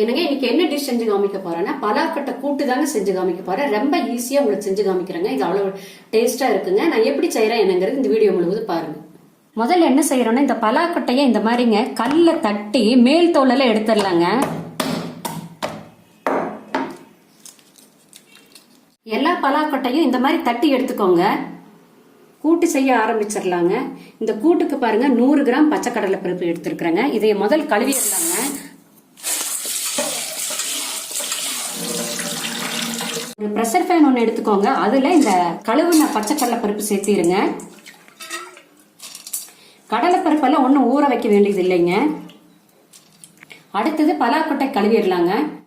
என்னங்க இன்னைக்கு என்ன டிஷ் செஞ்சு காமிக்க போறேன்னா பலாக்கட்டை கூட்டு தாங்க செஞ்சு காமிக்க போறேன். ரொம்ப ஈஸியா உங்களுக்கு செஞ்சு காமிக்கிறேங்க. இது அவ்வளவு டேஸ்டா இருக்குங்க. நான் எப்படி செய்யறேன் என்னங்கிறது இந்த வீடியோ முழுவதும் பாருங்க. முதல்ல என்ன செய்யறோம்னா இந்த பலாக்கட்டையை இந்த மாதிரிங்க கல்ல தட்டி மேல் தோலெல்லாம் எடுத்துடலாங்க. எல்லா பலாக்கொட்டையும் இந்த மாதிரி தட்டி எடுத்துக்கோங்க. கூட்டு செய்ய ஆரம்பிச்சிடலாங்க. இந்த கூட்டுக்கு பாருங்க நூறு கிராம் பச்சைக்கடலை பருப்பு எடுத்துருக்குறேங்க. இதை முதல் கழுவிடலாங்க ப்ரெஷர் ஃபேன் ஒன்று எடுத்துக்கோங்க. அதில் இந்த கழுவுன பச்சை கடலைப்பருப்பு சேர்த்திருங்க. கடலைப்பருப்பெல்லாம் ஒன்றும் ஊற வைக்க வேண்டியது இல்லைங்க. அடுத்தது பலாக்கொட்டை கழுவிடலாங்க.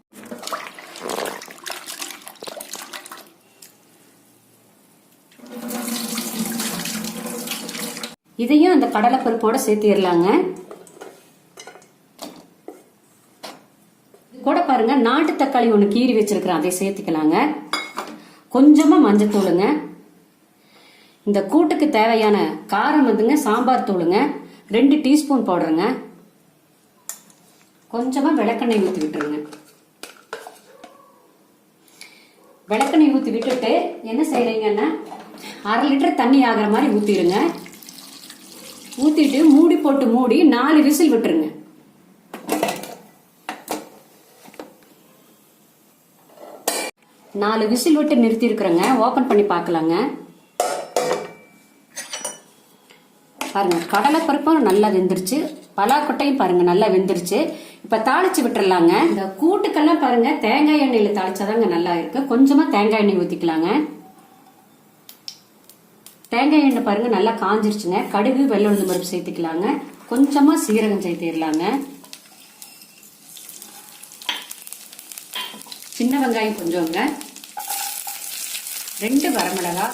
இதையும் அந்த கடலைப்பருப்போட சேர்த்திடலாங்க. கூட பாருங்க நாட்டு தக்காளி ஒன்று கீறி வச்சிருக்கிறேன். அதை சேர்த்துக்கலாங்க. கொஞ்சமா மஞ்சத்தூளுங்க இந்த கூட்டுக்கு தேவையான காரம் வந்துங்க சாம்பார் தூளுங்க. ரெண்டு டீஸ்பூன் போடுறேங்க கொஞ்சமா விளக்கெண்ணெய் ஊற்றி விட்டுருங்க. விளக்கெண்ணெய் ஊற்றி விட்டுட்டு என்ன செய்யறீங்கன்னா அரை லிட்டர் தண்ணி ஆகிற மாதிரி ஊற்றிடுங்க ஊற்றிட்டு மூடி போட்டு மூடி நாலு விசில் விட்டுருங்க. நாலு விசில் விட்டு நிறுத்தியிருக்கிறேங்க. ஓப்பன் பண்ணி பார்க்கலாங்க. பாருங்க கடலைப்பருப்பும் நல்லா வெந்துருச்சு. பலாக்கொட்டையும் பாருங்க நல்லா வெந்துருச்சு. இப்ப தாளிச்சு விட்டுறலாங்க. இந்த கூட்டுக்கெல்லாம் பாருங்க தேங்காய் எண்ணெயில தாளிச்சாதாங்க நல்லா இருக்கு. கொஞ்சமா தேங்காய் எண்ணெய் ஊத்திக்கலாங்க. தேங்காய் எண்ணெய் பாருங்க நல்லா காஞ்சிருச்சுங்க. கடுகு வெள்ளை உளுந்து பருப்பு சேர்த்துக்கலாங்க. கொஞ்சமா சீரகம் சேர்த்திடலாங்க சின்ன வெங்காயம் கொஞ்சங்க. ரெண்டு வரமிளகா.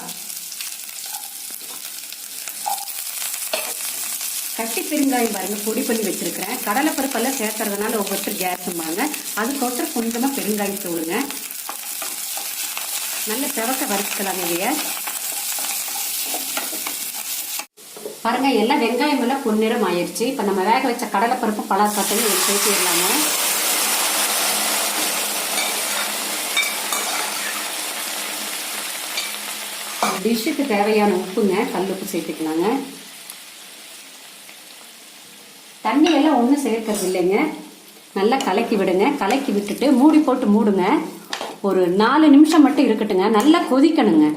கட்டி பெருங்காயம் பாருங்க பொடி பண்ணி வச்சிருக்கிறேன். கடலைப்பருப்பெல்லாம் சேர்க்கறதுனால ஒவ்வொருத்தர் கேஸும்பாங்க அதுக்கொருத்தர் கொஞ்சமா பெருங்காயம் தூளுங்க. நல்ல செவக்க வறுத்துக்கலாங்க இதைய. பாருங்க எல்லாம் வெங்காயம் எல்லாம் பொன்னிறம் ஆயிடுச்சு இப்ப நம்ம வேக வச்ச கடலைப்பருப்பு பலாக்காட்டையும் இதில் சேர்த்திடலாங்க. டிஷ்ஷுக்கு தேவையான உப்புங்க கல் உப்பு சேர்த்துக்கலாங்க. தண்ணி எல்லாம் ஒன்றும் சேர்க்கறது இல்லைங்க. நல்லா கலக்கி விடுங்க. கலக்கி விட்டுட்டு மூடி போட்டு மூடுங்க. ஒரு நாலு நிமிஷம் மட்டும் இருக்கட்டுங்க. நல்லா கொதிக்கணுங்க.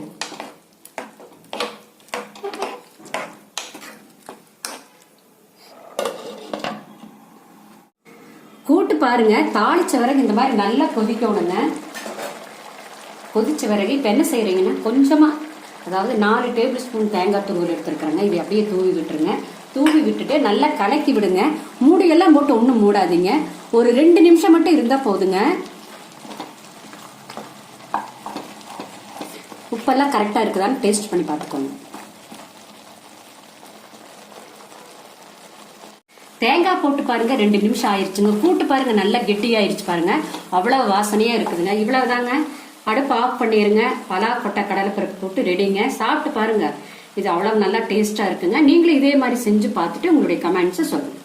கூட்டு பாருங்க. தாளிச்ச வரைக்கும் இந்த மாதிரி நல்லா கொதிக்கணுங்க. கொதிச்ச பிறகு இப்போ என்ன செய்கிறீங்கன்னா கொஞ்சமாக அதாவது நாலு டேபிள் ஸ்பூன் தேங்காய் துருவல் எடுத்துருக்குறேங்க. இதை அப்படியே தூவி விட்டுருங்க. தூவி விட்டுட்டு நல்லா கலக்கி விடுங்க. மூடியெல்லாம் போட்டு ஒன்றும் மூடாதீங்க. ஒரு ரெண்டு நிமிஷம் மட்டும் இருந்தால் போதுங்க. உப்பெல்லாம் கரெக்டாக இருக்குதான்னு டேஸ்ட் பண்ணி பார்த்துக்கோங்க. தேங்காய் போட்டு பாருங்க. ரெண்டு நிமிஷம் ஆயிடுச்சுங்க கூட்டு பாருங்க. நல்லா கெட்டியாயிருச்சு பாருங்க. அவ்வளவு வாசனையா இருக்குதுங்க. இவ்வளவுதாங்க. அடுப்பு ஆஃப் பண்ணிடுங்க பலா கொட்டை கடலைப்பருப்பு போட்டு ரெடிங்க. சாப்பிட்டு பாருங்க. இது அவ்வளவு நல்லா டேஸ்டா இருக்குங்க. நீங்களும் இதே மாதிரி செஞ்சு பார்த்துட்டு உங்களுடைய கமெண்ட்ஸை சொல்லுங்க.